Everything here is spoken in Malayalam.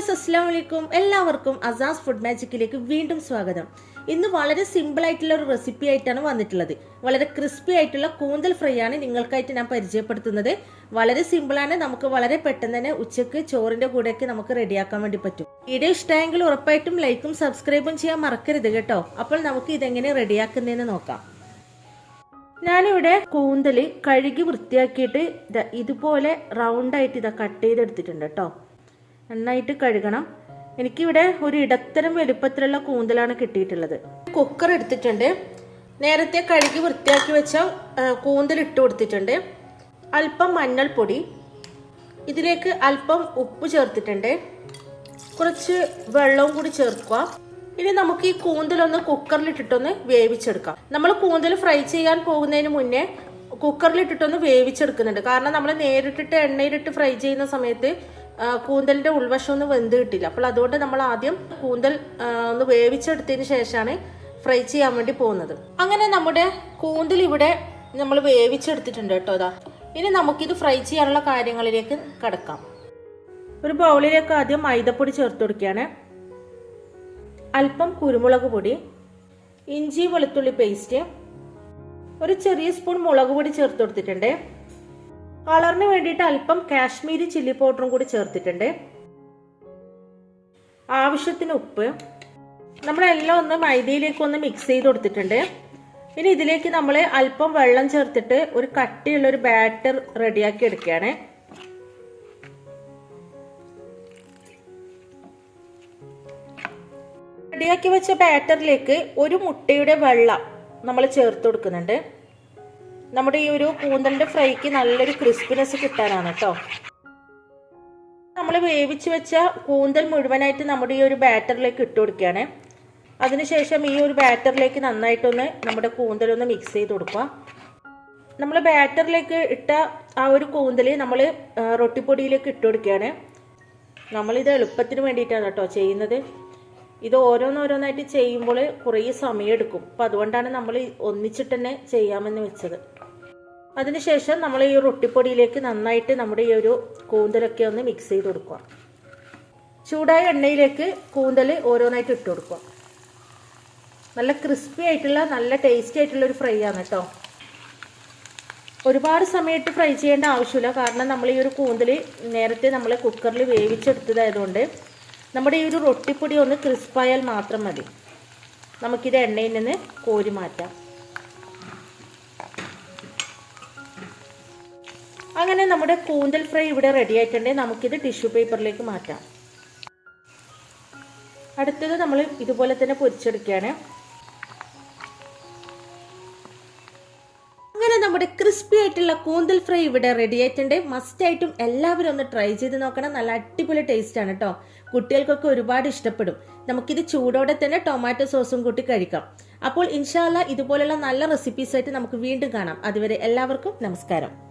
അസ്സാം വലൈക്കും എല്ലാവർക്കും അസാസ് ഫുഡ് മാജിക്കിലേക്ക് വീണ്ടും സ്വാഗതം. ഇന്ന് വളരെ സിമ്പിൾ ആയിട്ടുള്ള ഒരു റെസിപ്പി ആയിട്ടാണ് വന്നിട്ടുള്ളത്. വളരെ ക്രിസ്പി ആയിട്ടുള്ള കൂന്തൽ ഫ്രൈ ആണ് നിങ്ങൾക്കായിട്ട് ഞാൻ പരിചയപ്പെടുത്തുന്നത്. വളരെ സിമ്പിളാണ് നമുക്ക് വളരെ പെട്ടെന്ന് തന്നെ ഉച്ചയ്ക്ക് ചോറിന്റെ കൂടെയൊക്കെ നമുക്ക് റെഡിയാക്കാൻ വേണ്ടി പറ്റും. വീഡിയോ ഇഷ്ടമായെങ്കിൽ ഉറപ്പായിട്ടും ലൈക്കും സബ്സ്ക്രൈബും ചെയ്യാൻ മറക്കരുത് കേട്ടോ. അപ്പോൾ നമുക്ക് ഇതെങ്ങനെ റെഡിയാക്കുന്നതെന്ന് നോക്കാം. ഞാനിവിടെ കൂന്തൽ കഴുകി വൃത്തിയാക്കിയിട്ട് ഇതുപോലെ റൗണ്ടായിട്ട് ഇതാ കട്ട് ചെയ്തെടുത്തിട്ടുണ്ട് കേട്ടോ. നന്നായിട്ട് കഴുകണം. എനിക്കിവിടെ ഒരു ഇടത്തരം വലുപ്പത്തിലുള്ള കൂന്തലാണ് കിട്ടിയിട്ടുള്ളത്. കുക്കർ എടുത്തിട്ടുണ്ട്. നേരത്തെ കഴുകി വൃത്തിയാക്കി വെച്ച കൂന്തൽ ഇട്ട് കൊടുത്തിട്ടുണ്ട്. അല്പം മഞ്ഞൾപ്പൊടി. ഇതിലേക്ക് അല്പം ഉപ്പ് ചേർത്തിട്ടുണ്ട്. കുറച്ച് വെള്ളവും കൂടി ചേർക്കുക. ഇനി നമുക്ക് ഈ കൂന്തലൊന്ന് കുക്കറിലിട്ടിട്ടൊന്ന് വേവിച്ചെടുക്കാം. നമ്മൾ കൂന്തൽ ഫ്രൈ ചെയ്യാൻ പോകുന്നതിന് മുന്നേ കുക്കറിലിട്ടിട്ടൊന്ന് വേവിച്ചെടുക്കുന്നുണ്ട്. കാരണം നമ്മൾ നേരിട്ടിട്ട് എണ്ണയിലിട്ട് ഫ്രൈ ചെയ്യുന്ന സമയത്ത് ആ, കൂന്തലിന്റെ ഉൾവശം ഒന്ന് വെന്ത് കിട്ടില്ല അപ്പോൾ അതുകൊണ്ട് നമ്മൾ ആദ്യം കൂന്തൽ ഒന്ന് വേവിച്ചെടുത്തതിന് ശേഷമാണ് ഫ്രൈ ചെയ്യാൻ വേണ്ടി പോകുന്നത്. അങ്ങനെ നമ്മുടെ കൂന്തൽ ഇവിടെ നമ്മൾ വേവിച്ചെടുത്തിട്ടുണ്ട് കേട്ടോ അതാ ഇനി നമുക്കിത് ഫ്രൈ ചെയ്യാനുള്ള കാര്യങ്ങളിലേക്ക് കിടക്കാം. ഒരു ബൗളിലേക്ക് ആദ്യം മൈദപ്പൊടി ചേർത്ത് കൊടുക്കുകയാണ്. അല്പം കുരുമുളക് പൊടി ഇഞ്ചി വെളുത്തുള്ളി പേസ്റ്റ് ഒരു ചെറിയ സ്പൂൺ മുളക് പൊടി ചേർത്ത് കൊടുത്തിട്ടുണ്ട്. കളറിന് വേണ്ടിയിട്ട് അല്പം കാശ്മീരി ചില്ലി പൗഡറും കൂടി ചേർത്തിട്ടുണ്ട്. ആവശ്യത്തിന് ഉപ്പ്. നമ്മളെല്ലാം ഒന്ന് മൈദയിലേക്ക് ഒന്ന് മിക്സ് ചെയ്ത് കൊടുത്തിട്ടുണ്ട്. ഇനി ഇതിലേക്ക് നമ്മൾ അല്പം വെള്ളം ചേർത്തിട്ട് ഒരു കട്ടിയുള്ള ഒരു ബാറ്റർ റെഡിയാക്കി എടുക്കുകയാണ്. റെഡിയാക്കി വെച്ച ബാറ്ററിലേക്ക് ഒരു മുട്ടയുടെ വെള്ളം നമ്മൾ ചേർത്ത് കൊടുക്കുന്നുണ്ട്. നമ്മുടെ ഈ ഒരു കൂന്തലിന്റെ ഫ്രൈക്ക് നല്ലൊരു ക്രിസ്പിനെസ് കിട്ടാനാണ് കേട്ടോ നമ്മൾ വേവിച്ച് വെച്ച കൂന്തൽ മുഴുവനായിട്ട് നമ്മുടെ ഈ ഒരു ബാറ്ററിലേക്ക് ഇട്ട് കൊടുക്കുകയാണ്. അതിനുശേഷം ഈ ഒരു ബാറ്ററിലേക്ക് നന്നായിട്ടൊന്ന് നമ്മുടെ കൂന്തലൊന്ന് മിക്സ് ചെയ്ത് കൊടുക്കുക. നമ്മൾ ബാറ്ററിലേക്ക് ഇട്ട ആ ഒരു കൂന്തൽ നമ്മൾ റൊട്ടിപ്പൊടിയിലേക്ക് ഇട്ട് കൊടുക്കുകയാണ്. നമ്മളിത് എളുപ്പത്തിന് വേണ്ടിയിട്ടാണ് കേട്ടോ ചെയ്യുന്നത്. ഇത് ഓരോന്നോരോന്നായിട്ട് ചെയ്യുമ്പോൾ കുറേ സമയമെടുക്കും. അപ്പം അതുകൊണ്ടാണ് നമ്മൾ ഒന്നിച്ചിട്ട് തന്നെ ചെയ്യാമെന്ന് വെച്ചത്. അതിനുശേഷം നമ്മൾ ഈ റൊട്ടിപ്പൊടിയിലേക്ക് നന്നായിട്ട് നമ്മുടെ ഈ ഒരു കൂന്തലൊക്കെ ഒന്ന് മിക്സ് ചെയ്ത് കൊടുക്കുക. ചൂടായ എണ്ണയിലേക്ക് കൂന്തൽ ഓരോന്നായിട്ട് ഇട്ട് കൊടുക്കുക. നല്ല ക്രിസ്പി ആയിട്ടുള്ള നല്ല ടേസ്റ്റി ആയിട്ടുള്ള ഒരു ഫ്രൈ ആണ് കേട്ടോ ഒരുപാട് സമയത്ത് ഫ്രൈ ചെയ്യേണ്ട ആവശ്യമില്ല. കാരണം നമ്മൾ ഈ ഒരു കൂന്തൽ നേരത്തെ നമ്മൾ കുക്കറിൽ വേവിച്ചെടുത്തതായതുകൊണ്ട് നമ്മുടെ ഈ ഒരു റൊട്ടിപ്പൊടി ഒന്ന് ക്രിസ്പായാൽ മാത്രം മതി. നമുക്കിത് എണ്ണയിൽ നിന്ന് കോരി മാറ്റാം. അങ്ങനെ നമ്മുടെ കൂന്തൽ ഫ്രൈ ഇവിടെ റെഡി ആയിട്ടുണ്ട്. നമുക്കിത് ടിഷ്യൂ പേപ്പറിലേക്ക് മാറ്റാം. അടുത്തത് നമ്മൾ ഇതുപോലെ തന്നെ പൊരിച്ചെടുക്കുകയാണ്. അങ്ങനെ നമ്മുടെ ക്രിസ്പി ആയിട്ടുള്ള കൂന്തൽ ഫ്രൈ ഇവിടെ റെഡി ആയിട്ടുണ്ട്. മസ്റ്റ് ആയിട്ടും എല്ലാവരും ഒന്ന് ട്രൈ ചെയ്ത് നോക്കണം. നല്ല അടിപൊളി ടേസ്റ്റ് ആണ് കേട്ടോ കുട്ടികൾക്കൊക്കെ ഒരുപാട് ഇഷ്ടപ്പെടും. നമുക്കിത് ചൂടോടെ തന്നെ ടൊമാറ്റോ സോസും കൂട്ടി കഴിക്കാം. അപ്പോൾ ഇൻഷാല്ല ഇതുപോലെയുള്ള നല്ല റെസിപ്പീസ് ആയിട്ട് നമുക്ക് വീണ്ടും കാണാം. അതുവരെ എല്ലാവർക്കും നമസ്കാരം.